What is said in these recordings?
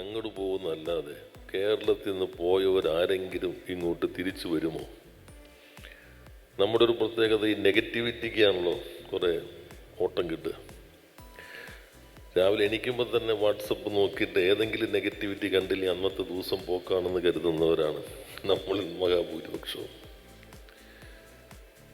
അങ്ങോട്ട് പോകുന്നതല്ലാതെ കേരളത്തിൽ നിന്ന് പോയവരാരെങ്കിലും ഇങ്ങോട്ട് തിരിച്ചു വരുമോ? നമ്മുടെ ഒരു പ്രത്യേകത ഈ നെഗറ്റിവിറ്റിക്കാണല്ലോ കുറേ ഓട്ടം കിട്ടുക. രാവിലെ എണീക്കുമ്പോൾ തന്നെ വാട്സപ്പ് നോക്കിയിട്ട് ഏതെങ്കിലും നെഗറ്റിവിറ്റി കണ്ടില്ലേ അന്നത്തെ ദിവസം പോക്കാണെന്ന് കരുതുന്നവരാണ് നമ്മളിൽ മഹാഭൂരിപക്ഷവും.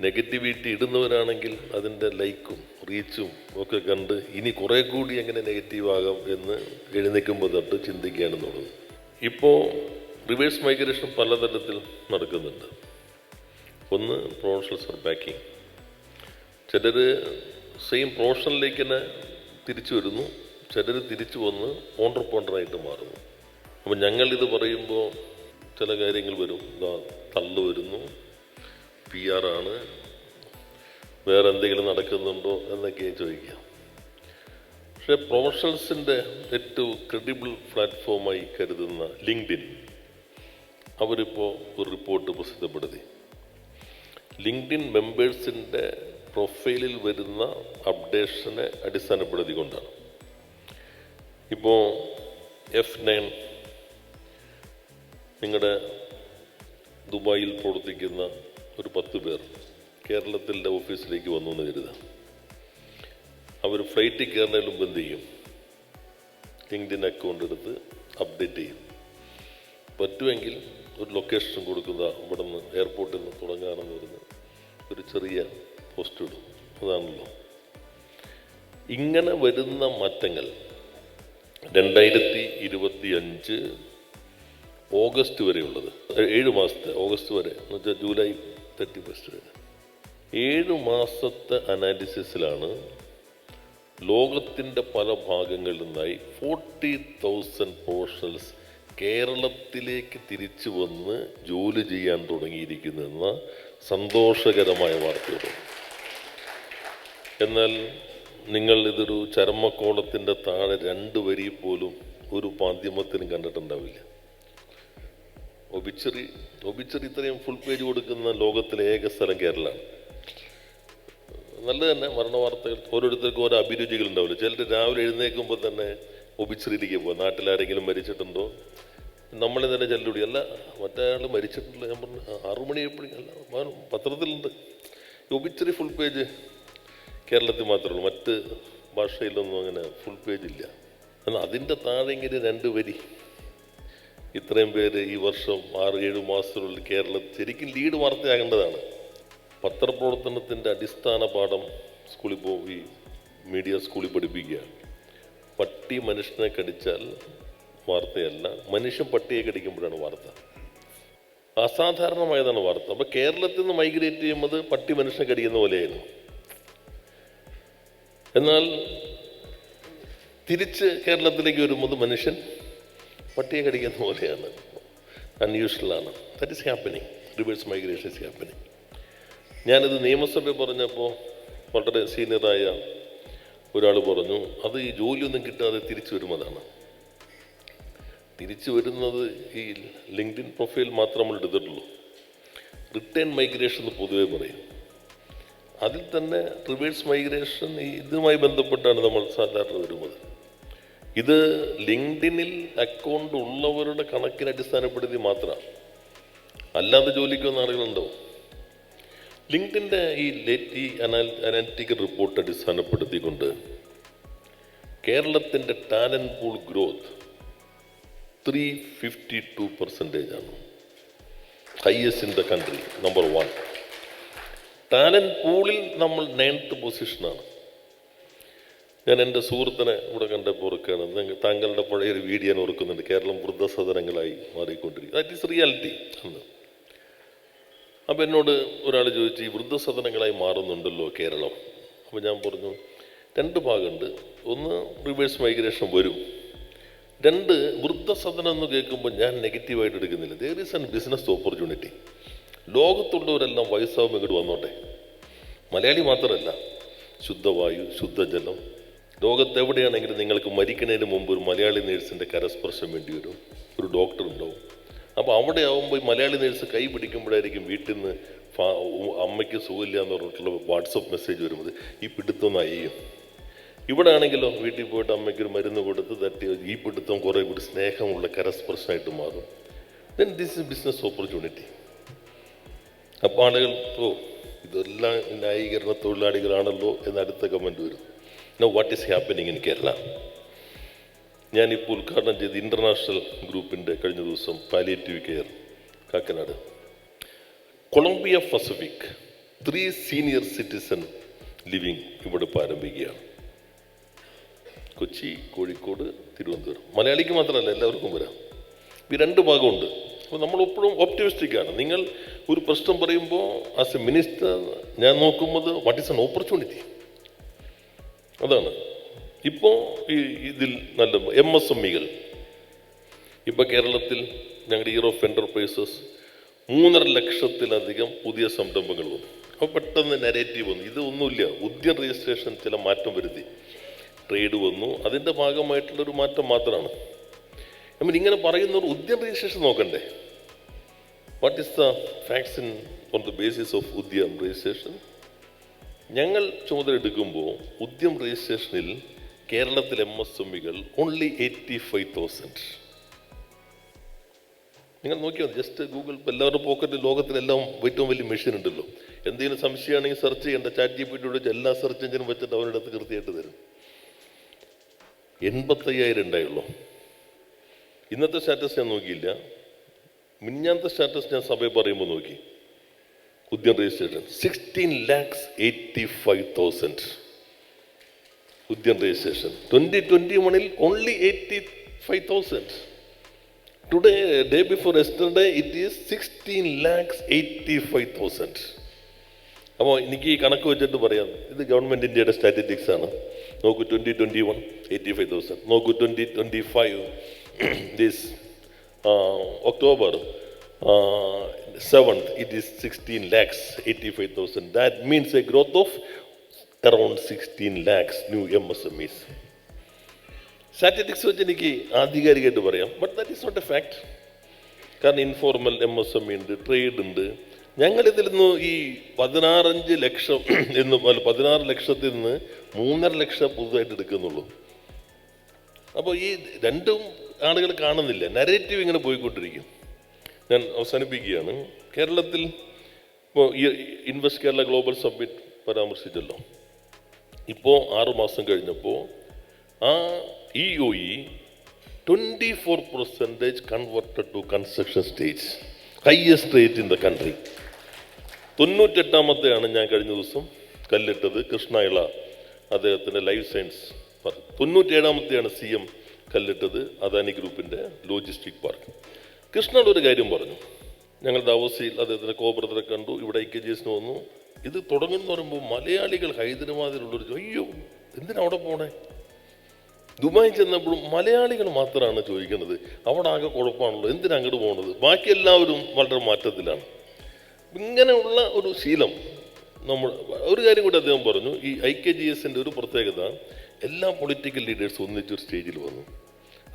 നെഗറ്റിവിറ്റി ഇടുന്നവരാണെങ്കിൽ അതിന്റെ ലൈക്കും റീച്ചും ഒക്കെ കണ്ട് ഇനി കുറെ കൂടി എങ്ങനെ നെഗറ്റീവ് ആകാം എന്ന് എഴുന്നേൽക്കുമ്പോൾ തൊട്ട് ചിന്തിക്കുകയാണെന്നുള്ളത് ഇപ്പോൾ റിവേഴ്സ് മൈഗ്രേഷൻ പലതരത്തിൽ നടക്കുന്നുണ്ട്. ഒന്ന് പ്രൊഫഷണൽസ് സർബാക്കിങ് ചിലർ സെയിം പ്രൊഫഷനിലേക്ക് തന്നെ തിരിച്ചു വരുന്നു. ചിലർ തിരിച്ചു വന്ന് ഓണ്ടർപോണ്ടറായിട്ട് മാറുന്നു. അപ്പം ഞങ്ങളിത് പറയുമ്പോൾ ചില കാര്യങ്ങൾ വരും. തള്ളു വരുന്നു. പി ആണ്. വേറെ എന്തെങ്കിലും നടക്കുന്നുണ്ടോ എന്നൊക്കെ ചോദിക്കാം. പക്ഷേ പ്രൊഫഷണൽസിന്റെ ഏറ്റവും ക്രെഡിബിൾ പ്ലാറ്റ്ഫോമായി കരുതുന്ന ലിങ്ക്ഡിൻ അവരിപ്പോൾ ഒരു റിപ്പോർട്ട് പ്രസിദ്ധപ്പെടുത്തി. ലിങ്ക്ഡിൻ മെമ്പേഴ്സിന്റെ പ്രൊഫൈലിൽ വരുന്ന അപ്ഡേഷനെ അടിസ്ഥാനപ്പെടുത്തിക്കൊണ്ടാണ്. ഇപ്പോൾ എഫ് നയൻ നിങ്ങളുടെ ദുബായിൽ പ്രവർത്തിക്കുന്ന ഒരു പത്ത് പേർ കേരളത്തിന്റെ ഓഫീസിലേക്ക് വന്നു എന്ന് കരുതാം അവർ ഫ്ലൈറ്റിൽ കയറുന്നതിന് മുമ്പ് എന്ത് ചെയ്യും? ലിങ്ക്ഡിൻ അക്കൗണ്ട് എടുത്ത് അപ്ഡേറ്റ് ചെയ്യും. പറ്റുമെങ്കിൽ ഒരു ലൊക്കേഷൻ കൊടുക്കുന്ന ഇവിടെ നിന്ന് എയർപോർട്ടിൽ നിന്ന് തുടങ്ങാനെന്ന് പറഞ്ഞ് ഒരു ചെറിയ പോസ്റ്റ് ഇടും. അതാണല്ലോ. ഇങ്ങനെ വരുന്ന മാറ്റങ്ങൾ രണ്ടായിരത്തി ഇരുപത്തി അഞ്ച് ഓഗസ്റ്റ് വരെയുള്ളത്. ഏഴ് മാസത്തെ ഓഗസ്റ്റ് വരെ എന്ന് വെച്ചാൽ ജൂലൈ തേർട്ടി ഫസ്റ്റ് ഏഴ് മാസത്തെ അനാലിസിസിലാണ് ലോകത്തിന്റെ പല ഭാഗങ്ങളിൽ നിന്നായി ഫോർട്ടി തൗസൻഡ് പ്രൊഫഷണൽസ് കേരളത്തിലേക്ക് തിരിച്ചു വന്ന് ജോലി ചെയ്യാൻ തുടങ്ങിയിരിക്കുന്നെന്ന സന്തോഷകരമായ വാർത്തയുണ്ട്. എന്നാൽ നിങ്ങൾ ഇതൊരു ചരമക്കോളത്തിന്റെ താഴെ രണ്ട് വരി പോലും ഒരു മാധ്യമത്തിനും കണ്ടിട്ടുണ്ടാവില്ല. ഒബിച്ചറി ഒബിച്ചറി ഇത്രയും ഫുൾ പേജ് കൊടുക്കുന്ന ലോകത്തിലെ ഏക സ്ഥലം കേരളമാണ്. നല്ലത് തന്നെ മരണ വാർത്തകൾ ഓരോരുത്തർക്കും ഓരോ അഭിരുചികൾ ഉണ്ടാവില്ല ചിലർ രാവിലെ എഴുന്നേൽക്കുമ്പോൾ തന്നെ ഒബിച്ചറിയിലേക്ക് പോകും. നാട്ടിലാരെങ്കിലും മരിച്ചിട്ടുണ്ടോ? നമ്മളെ തന്നെ ചെല്ലുടി. അല്ല മറ്റേ ആൾ മരിച്ചിട്ടില്ല. ഞാൻ പറഞ്ഞു ആറുമണി ആറു എപ്പോഴും അല്ല പത്രത്തിലുണ്ട്. ഒബിച്ചറി ഫുൾ പേജ് കേരളത്തിൽ മാത്രമേ ഉള്ളൂ. മറ്റ് ഭാഷയിലൊന്നും അങ്ങനെ ഫുൾ പേജ് ഇല്ല. എന്നാൽ അതിന്റെ താഴെങ്കിൽ രണ്ട് വരി. ഇത്രയും പേര് ഈ വർഷം ആറ് ഏഴ് മാസത്തിനുള്ളിൽ കേരളം ശരിക്കും ലീഡ് വാർത്തയാകേണ്ടതാണ്. പത്രപ്രവർത്തനത്തിന്റെ അടിസ്ഥാന പാഠം സ്കൂളിൽ പോയി മീഡിയ സ്കൂളിൽ പഠിപ്പിക്കുക. പട്ടി മനുഷ്യനെ കടിച്ചാൽ വാർത്തയല്ല മനുഷ്യൻ പട്ടിയെ കടിക്കുമ്പോഴാണ് വാർത്ത. അസാധാരണമായതാണ് വാർത്ത. അപ്പോൾ കേരളത്തിൽ നിന്ന് മൈഗ്രേറ്റ് ചെയ്യുന്നത് പട്ടി മനുഷ്യനെ കടിക്കുന്ന പോലെയായിരുന്നു. എന്നാൽ തിരിച്ച് കേരളത്തിലേക്ക് വരുമ്പോൾ മനുഷ്യൻ. പട്ടിയെ കടിക്കുന്ന പോലെയാണ് അൺയൂഷ്വലാണ് that is happening reverse migration is happening ഞാനിത് നിയമസഭയിൽ പറഞ്ഞപ്പോൾ വളരെ സീനിയറായ ഒരാൾ പറഞ്ഞു അത് ഈ ജോലിയൊന്നും കിട്ടാതെ തിരിച്ചു വരുന്നതാണ്. തിരിച്ചു വരുന്നത് ഈ ലിങ്ക്ഡിൻ പ്രൊഫൈൽ മാത്രം നമ്മൾ എടുത്തിട്ടുള്ളൂ. റിട്ടേൺ മൈഗ്രേഷൻ എന്ന് പൊതുവേ പറയും. അതിൽ തന്നെ റിവേഴ്സ് മൈഗ്രേഷൻ ഇതുമായി ബന്ധപ്പെട്ടാണ് നമ്മൾ സാധാരണ വരുന്നത്. ഇത് ലിങ്ക്ഡിനിൽ അക്കൗണ്ട് ഉള്ളവരുടെ കണക്കിനെ അടിസ്ഥാനപ്പെടുത്തി മാത്രമാണ് അല്ലാതെ ജോലിക്ക് വന്ന ആളുകളുണ്ടോ? ലിങ്ക്ഡിന്റെ ഈ ലേറ്റ് അനാലിറ്റിക്കൽ റിപ്പോർട്ട് അടിസ്ഥാനപ്പെടുത്തിക്കൊണ്ട് കേരളത്തിന്റെ talent pool growth three fifty two percentage ആണ്. Highest in the country number one talent പൂളിൽ നമ്മൾ നയൻത്ത് പൊസിഷനാണ് ഞാൻ എന്റെ സുഹൃത്തിനെ ഇവിടെ കണ്ടപ്പോൾ ഓർക്കുകയാണ് താങ്കളുടെ പഴയൊരു വീഡിയോ ഞാൻ ഓർക്കുന്നുണ്ട്. കേരളം വൃദ്ധസദനങ്ങളായി മാറിക്കൊണ്ടിരിക്കും ദാറ്റ് ഈസ് റിയാലിറ്റി എന്ന്. അപ്പം എന്നോട് ഒരാൾ ചോദിച്ചു ഈ വൃദ്ധസദനങ്ങളായി മാറുന്നുണ്ടല്ലോ കേരളം? അപ്പോൾ ഞാൻ പറഞ്ഞു രണ്ട് ഭാഗമുണ്ട്. ഒന്ന് റിവേഴ്സ് മൈഗ്രേഷൻ വരും. രണ്ട് വൃദ്ധസദനം എന്ന് കേൾക്കുമ്പോൾ ഞാൻ നെഗറ്റീവായിട്ട് എടുക്കുന്നില്ല. There is an business opportunity ലോകത്തുള്ളവരെല്ലാം വയസ്സാവുമ്പോൾ ഇങ്ങോട്ട് വന്നോട്ടെ. മലയാളി മാത്രമല്ല ശുദ്ധവായു ശുദ്ധജലം ലോകത്തെവിടെയാണെങ്കിലും നിങ്ങൾക്ക് മരിക്കുന്നതിന് മുമ്പ് ഒരു മലയാളി നേഴ്സിന്റെ കരസ്പർശം വേണ്ടി വരും. ഒരു ഡോക്ടർ ഉണ്ടാവും. അപ്പോൾ അവിടെ ആവുമ്പോൾ ഈ മലയാളി നേഴ്സ് കൈ പിടിക്കുമ്പോഴായിരിക്കും വീട്ടിൽ നിന്ന് അമ്മയ്ക്ക് സുഖമില്ല എന്ന് പറഞ്ഞിട്ടുള്ള വാട്സപ്പ് മെസ്സേജ് വരുന്നത്. ഈ പിടുത്തം അയ്യും ഇവിടെ ആണെങ്കിലോ വീട്ടിൽ പോയിട്ട് അമ്മയ്ക്ക് ഒരു മരുന്ന് കൊടുത്ത് തട്ടി ഈ പിടുത്തം കുറേ കൂടി സ്നേഹമുള്ള കരസ്പർശമായിട്ട് മാറും. Then this is business opportunity അപ്പോൾ ആളുകൾ ഓ ഇതെല്ലാം ന്യായീകരണ തൊഴിലാളികളാണല്ലോ എന്ന് അടുത്ത കമന്റ് വരും. No what is happening in Kerala ഞാനിപ്പോൾ ഉദ്ഘാടനം ചെയ്ത ഇന്റർനാഷണൽ ഗ്രൂപ്പിന്റെ കഴിഞ്ഞ ദിവസം palliative care Kakkanad. Colombia Pacific three senior citizen living ഇവിടെ ആരംഭിക്കുകയാണ് കൊച്ചി കോഴിക്കോട് തിരുവനന്തപുരം. മലയാളിക്ക് മാത്രമല്ല എല്ലാവർക്കും വരാം. ഈ രണ്ട് ഭാഗമുണ്ട്. അപ്പോൾ നമ്മൾ എപ്പോഴും ഓപ്റ്റിമിസ്റ്റിക് ആണ്. നിങ്ങൾ ഒരു പ്രശ്നം പറയുമ്പോൾ ആസ് എ മിനിസ്റ്റർ ഞാൻ നോക്കുന്നത് വാട്ട് ഈസ് എൻ ഓപ്പർച്യൂണിറ്റി അതാണ്. ഇപ്പോൾ ഈ ഇതിൽ നല്ല എം എസ് എം ഇകൾ. ഇപ്പോൾ കേരളത്തിൽ ഞങ്ങളുടെ ഈറോ ഓഫ് എന്റർപ്രൈസസ് മൂന്നര ലക്ഷത്തിലധികം പുതിയ സംരംഭങ്ങൾ വന്നു. അപ്പോൾ പെട്ടെന്ന് നെരേറ്റീവ് വന്നു. ഇത് ഒന്നുമില്ല. ഉദ്യം രജിസ്ട്രേഷൻ ചില മാറ്റം വരുത്തി. ട്രേഡ് വന്നു. അതിന്റെ ഭാഗമായിട്ടുള്ളൊരു മാറ്റം മാത്രമാണ് നമ്മൾ ഇങ്ങനെ പറയുന്നവർ ഉദ്യം രജിസ്ട്രേഷൻ നോക്കണ്ടേ? What is the facts in on the basis of Udyam registration ഞങ്ങൾ ചുമതല എടുക്കുമ്പോൾ ഉദ്യം രജിസ്ട്രേഷനിൽ കേരളത്തിലെ എം എസ് എം ഇകൾ ഓൺലി എയ്റ്റി ഫൈവ് തൗസൻഡ് നിങ്ങൾ നോക്കിയാൽ ജസ്റ്റ് ഗൂഗിൾ എല്ലാവരുടെ പോക്കറ്റിൽ ലോകത്തിലെല്ലാം ഏറ്റവും വലിയ മെഷീൻ ഉണ്ടല്ലോ. എന്തെങ്കിലും സംശയമാണെങ്കിൽ സെർച്ച് ചെയ്യേണ്ട ചാറ്റ് ജി പി ടി വെച്ച് എല്ലാ സെർച്ച് എഞ്ചിനും വെച്ചിട്ട് അവരുടെ അടുത്ത് കൃത്യമായിട്ട് തരും. എൺപത്തയ്യായിരം ഉണ്ടായുള്ളൂ. ഇന്നത്തെ സ്റ്റാറ്റസ് ഞാൻ നോക്കിയില്ല. മിനിഞ്ഞാന്നത്തെ സ്റ്റാറ്റസ് ഞാൻ സഭയിൽ പറയുമ്പോൾ നോക്കി. Registration sixteen lakhs eighty five thousand Udyam registration twenty twenty വണിൽ only eighty five thousand today day before yesterday it is sixteen lakhs eighty five thousand അപ്പോൾ എനിക്ക് ഈ കണക്ക് വെച്ചിട്ട് പറയാം. ഇത് ഗവൺമെന്റ് ഇന്ത്യയുടെ സ്റ്റാറ്റിസ്റ്റിക്സ് ആണ്. നോക്കൂ twenty twenty one eighty five thousand നോക്കൂ twenty twenty five this October lakhs eighty five thousand that means a growth of around sixteen lakhs new M S M Es statistics വെച്ച് എനിക്ക് ആധികാരികമായിട്ട് പറയാം but that is not a fact കാരണം informal M S M E ഉണ്ട് trade ഉണ്ട്. ഞങ്ങളിതിൽ നിന്ന് ഈ പതിനാറഞ്ച് ലക്ഷം എന്ന് പതിനാറ് ലക്ഷത്തിൽ നിന്ന് മൂന്നര ലക്ഷം പുതുതായിട്ട് എടുക്കുന്നുള്ളൂ. അപ്പോൾ ഈ രണ്ടും ആളുകൾ കാണുന്നില്ല നരേറ്റീവ് ഇങ്ങനെ പോയിക്കൊണ്ടിരിക്കും. ഞാൻ അവസാനിപ്പിക്കുകയാണ്. കേരളത്തിൽ ഇപ്പോൾ ഈ ഇൻവെസ്റ്റ് കേരള ഗ്ലോബൽ സബ്മിറ്റ് പരാമർശിച്ചല്ലോ. ഇപ്പോൾ ആറ് മാസം കഴിഞ്ഞപ്പോൾ ആ E O I twenty four percentage converted to construction stage highest rate in the country തൊണ്ണൂറ്റെട്ടാമത്തെയാണ് ഞാൻ കഴിഞ്ഞ ദിവസം കല്ലിട്ടത്. കൃഷ്ണയിള അദ്ദേഹത്തിന്റെ ലൈഫ് സയൻസ് പാർക്ക് തൊണ്ണൂറ്റേഴാമത്തെയാണ് സി എം കല്ലിട്ടത് അദാനി ഗ്രൂപ്പിന്റെ ലോജിസ്റ്റിക് പാർക്ക് കൃഷ്ണയുടെ ഒരു കാര്യം പറഞ്ഞു. ഞങ്ങൾ ദാവോസിയിൽ അദ്ദേഹത്തിന്റെ കോബ്രതരെ കണ്ടു ഇവിടെ ഐ കെ ജി എസിന് വന്നു. ഇത് തുടങ്ങുമെന്ന് പറയുമ്പോൾ മലയാളികൾ ഹൈദരാബാദിലുള്ളൊരു അയ്യോ എന്തിനാ അവിടെ പോണേ? ദുബായി ചെന്നപ്പോഴും മലയാളികൾ മാത്രമാണ് ചോദിക്കുന്നത് അവിടെ ആകെ കുഴപ്പമാണല്ലോ എന്തിനാ അങ്ങോട്ട് പോകുന്നത് ബാക്കി എല്ലാവരും വളരെ മാറ്റത്തിലാണ്. ഇങ്ങനെയുള്ള ഒരു ശീലം നമ്മൾ ഒരു കാര്യം കൂടി അദ്ദേഹം പറഞ്ഞു ഈ ഐ കെ ജി എസിന്റെ ഒരു പ്രത്യേകത എല്ലാ പൊളിറ്റിക്കൽ ലീഡേഴ്സും ഒന്നിച്ചൊരു സ്റ്റേജിൽ വന്നു.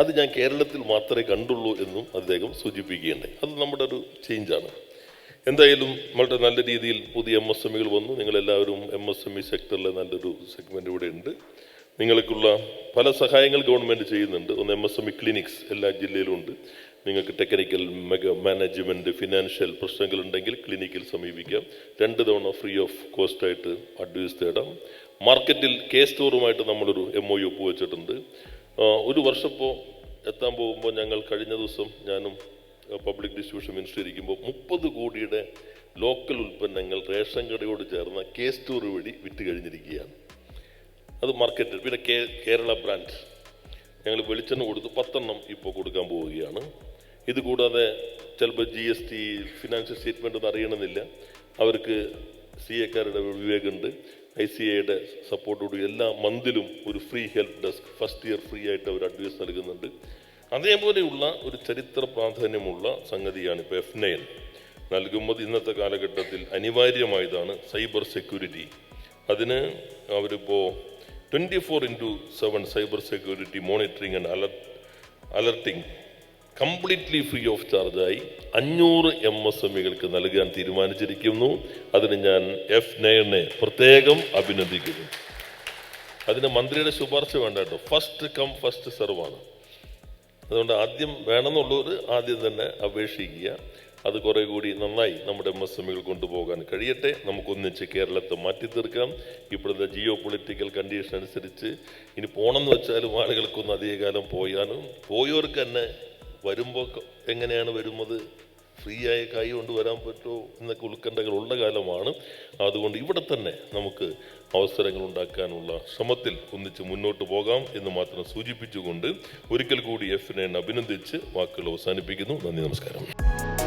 അത് ഞാൻ കേരളത്തിൽ മാത്രമേ കണ്ടുള്ളൂ എന്നും അദ്ദേഹം സൂചിപ്പിക്കുകയുണ്ടായി. അത് നമ്മുടെ ഒരു ചേഞ്ചാണ് എന്തായാലും വളരെ നല്ല രീതിയിൽ പുതിയ എം എസ് എമ്മികൾ വന്നു. നിങ്ങളെല്ലാവരും എം എസ് എം ഇ സെക്ടറിലെ നല്ലൊരു സെഗ്മെന്റ് ഇവിടെ ഉണ്ട്. നിങ്ങൾക്കുള്ള പല സഹായങ്ങൾ ഗവൺമെന്റ് ചെയ്യുന്നുണ്ട്. ഒന്ന് M S M E clinics എല്ലാ ജില്ലയിലും ഉണ്ട്. നിങ്ങൾക്ക് ടെക്നിക്കൽ മെഗ മാനേജ്മെന്റ് ഫിനാൻഷ്യൽ പ്രശ്നങ്ങളുണ്ടെങ്കിൽ ക്ലിനിക്കിൽ സമീപിക്കാം. രണ്ട് തവണ ഫ്രീ ഓഫ് കോസ്റ്റായിട്ട് അഡ്വൈസ് തേടാം. മാർക്കറ്റിൽ കെ സ്റ്റോറുമായിട്ട് നമ്മളൊരു എം ഒ യു ഒപ്പുവെച്ചിട്ടുണ്ട്. ഒരു വർഷപ്പോൾ എത്താൻ പോകുമ്പോൾ ഞങ്ങൾ കഴിഞ്ഞ ദിവസം ഞാനും പബ്ലിക് ഡിസ്ട്രിബ്യൂഷൻ മിനിസ്റ്റർ ഇരിക്കുമ്പോൾ മുപ്പത് കോടിയുടെ ലോക്കൽ ഉൽപ്പന്നങ്ങൾ റേഷൻ കടയോട് ചേർന്ന കെ സ്റ്റോർ വഴി വിറ്റ് കഴിഞ്ഞിരിക്കുകയാണ്. അത് മാർക്കറ്റ് പിന്നെ കേ കേരള ബ്രാൻഡ് ഞങ്ങൾ വെളിച്ചെണ്ണ കൊടുത്ത് പത്തെണ്ണം ഇപ്പോൾ കൊടുക്കാൻ പോവുകയാണ്. ഇത് കൂടാതെ ചിലപ്പോൾ G S T financial statement ഒന്നും അറിയണമെന്നില്ല. അവർക്ക് സി എക്കാരുടെ വിവേകുണ്ട് ഐ സി ഐയുടെ സപ്പോർട്ടോടുകൂടി എല്ലാ മന്തിലും ഒരു free help desk first year free ആയിട്ട് അവർ അഡ്വൈസ് നൽകുന്നുണ്ട്. അതേപോലെയുള്ള ഒരു ചരിത്ര പ്രാധാന്യമുള്ള സംഗതിയാണ് ഇപ്പോൾ എഫ് നയൻ. നൽകുമ്പോൾ ഇന്നത്തെ കാലഘട്ടത്തിൽ അനിവാര്യമായതാണ് സൈബർ സെക്യൂരിറ്റി. അതിന് അവരിപ്പോൾ twenty four into seven cyber security monitoring and alert alerting completely free of ചാർജായി അഞ്ഞൂറ് എം എസ് എം ഇകൾക്ക് നൽകാൻ തീരുമാനിച്ചിരിക്കുന്നു. അതിന് ഞാൻ എഫ് നയനെ പ്രത്യേകം അഭിനന്ദിക്കുന്നു. അതിന് മന്ത്രിയുടെ ശുപാർശ വേണ്ട കേട്ടോ. ഫസ്റ്റ് കം ഫസ്റ്റ് സെർവ് ആണ്. അതുകൊണ്ട് ആദ്യം വേണമെന്നുള്ളവർ ആദ്യം തന്നെ അപേക്ഷിക്കുക. അത് കുറേ കൂടി നന്നായി നമ്മുടെ എം എസ് എമ്മികൾ കൊണ്ടുപോകാൻ കഴിയട്ടെ. നമുക്കൊന്നിച്ച് കേരളത്തെ മാറ്റി തീർക്കാം ഇപ്പോഴത്തെ ജിയോ പൊളിറ്റിക്കൽ കണ്ടീഷൻ അനുസരിച്ച് ഇനി പോകണമെന്ന് വെച്ചാലും ആളുകൾക്കൊന്നും അധികകാലം പോയാലും പോയവർക്ക് തന്നെ വരുമ്പോൾ എങ്ങനെയാണ് വരുന്നത്? ഫ്രീ ആയ കൈ കൊണ്ട് വരാൻ പറ്റുമോ എന്നൊക്കെ ഉത്കണ്ഠകൾ ഉള്ള കാലമാണ്. അതുകൊണ്ട് ഇവിടെ തന്നെ നമുക്ക് അവസരങ്ങൾ ഉണ്ടാക്കാനുള്ള ശ്രമത്തിൽ ഒന്നിച്ച് മുന്നോട്ട് പോകാം എന്ന് മാത്രം സൂചിപ്പിച്ചുകൊണ്ട് ഒരിക്കൽ കൂടി എഫിനെ അഭിനന്ദിച്ച് വാക്കുകൾ അവസാനിപ്പിക്കുന്നു. നന്ദി നമസ്കാരം.